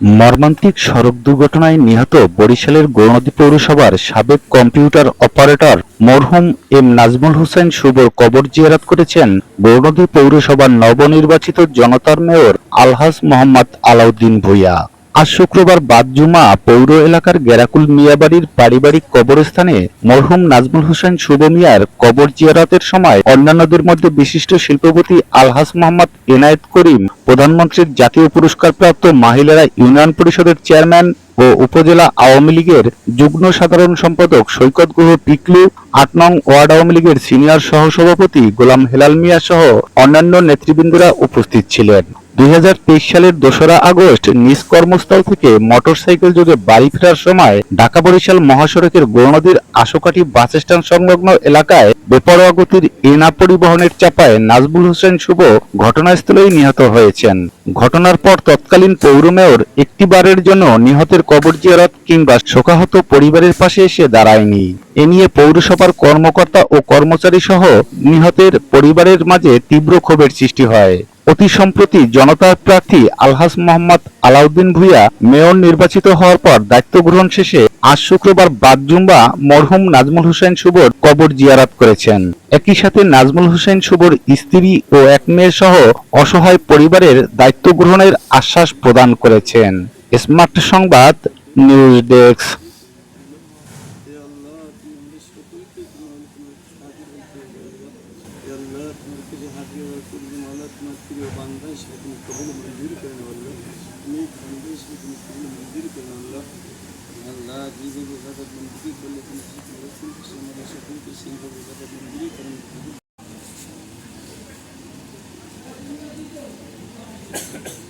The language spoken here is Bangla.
মর্মান্তিক সড়ক দুর্ঘটনায় নিহত বরিশালের গৌরনদী পৌরসভার সাবেক কম্পিউটার অপারেটর মরহুম এম নাজমুল হোসেন শুভর কবর জিয়ারাত করেছেন গৌরনদী পৌরসভার নবনির্বাচিত জনতার মেয়র আলহাজ মোহাম্মদ আলাউদ্দিন ভূঁইয়া। আজ শুক্রবার বাদ জুমা পৌর এলাকার গেরাকুল মিয়াবাড়ির পারিবারিক কবরস্থানে মরহুম নাজমুল হোসেন শুভ মিয়ার কবর জিয়ারতের সময় অন্যান্যদের মধ্যে বিশিষ্ট শিল্পপতি আলহাস মোহাম্মদ এনায়েত করিম, প্রধানমন্ত্রীর জাতীয় পুরস্কারপ্রাপ্ত মহিলারা ইউনিয়ন পরিষদের চেয়ারম্যান ও উপজেলা আওয়ামী লীগের যুগ্ম সাধারণ সম্পাদক সৈকত গুহ পিকলু, আট নং ওয়ার্ড আওয়ামী লীগের সিনিয়র সহসভাপতি গোলাম হেলাল মিয়া সহ অন্যান্য নেতৃবৃন্দরা উপস্থিত ছিলেন। দুই হাজার তেইশ সালের দোসরা আগস্ট নিজ কর্মস্থল থেকে মোটরসাইকেল যোগে বাড়ি ফেরার সময় ঢাকা বরিশাল মহাসড়কের গৌরনদীর আশোকাঠি বাস স্ট্যান্ড সংলগ্ন এলাকায় বেপরোয়া গতির এনা পরিবহনের চাপায় নাজবুল হোসেন শুভ ঘটনাস্থলেই নিহত হয়েছেন। ঘটনার পর তৎকালীন পৌর মেয়র একটিবারের জন্য নিহতের কবর জিয়ারত কিংবা শোকাহত পরিবারের পাশে এসে দাঁড়ায়নি। এ নিয়ে পৌরসভার কর্মকর্তা ও কর্মচারী সহ নিহতের পরিবারের মাঝে তীব্র ক্ষোভের সৃষ্টি হয়। অতি সম্প্রতি জনতার প্রার্থী আলহাজ মোহাম্মদ আলাউদ্দিন ভুইয়া মেয়র নির্বাচিত হওয়ার পর দায়িত্ব গ্রহণ শেষে আজ শুক্রবার বাদ জুম্বা মরহুম নাজমুল হোসেন শুভর কবর জিয়ারাত করেছেন। একই সাথে নাজমুল হোসেন শুভর স্ত্রী ও এক মেয়ে সহ অসহায় পরিবারের দায়িত্ব গ্রহণের আশ্বাস প্রদান করেছেন। স্মার্ট সংবাদ, নিউজ ডেস্ক। থেকে হাজির হওয়ার পূর্বে মাওলা তোমার প্রিয় বান্ধা হিসেবে তুমি কবুল মঞ্জুর করেন আল্লাহ তুমি বান্ধা হিসেবে তুমি কবুল মঞ্জুর করেন আল্লাহ আল্লাহ জীবে বোঝাটা করলে তুমি সকলকে সকলকে সিংহ বোঝাটা মঞ্জুরি করেন Thank you.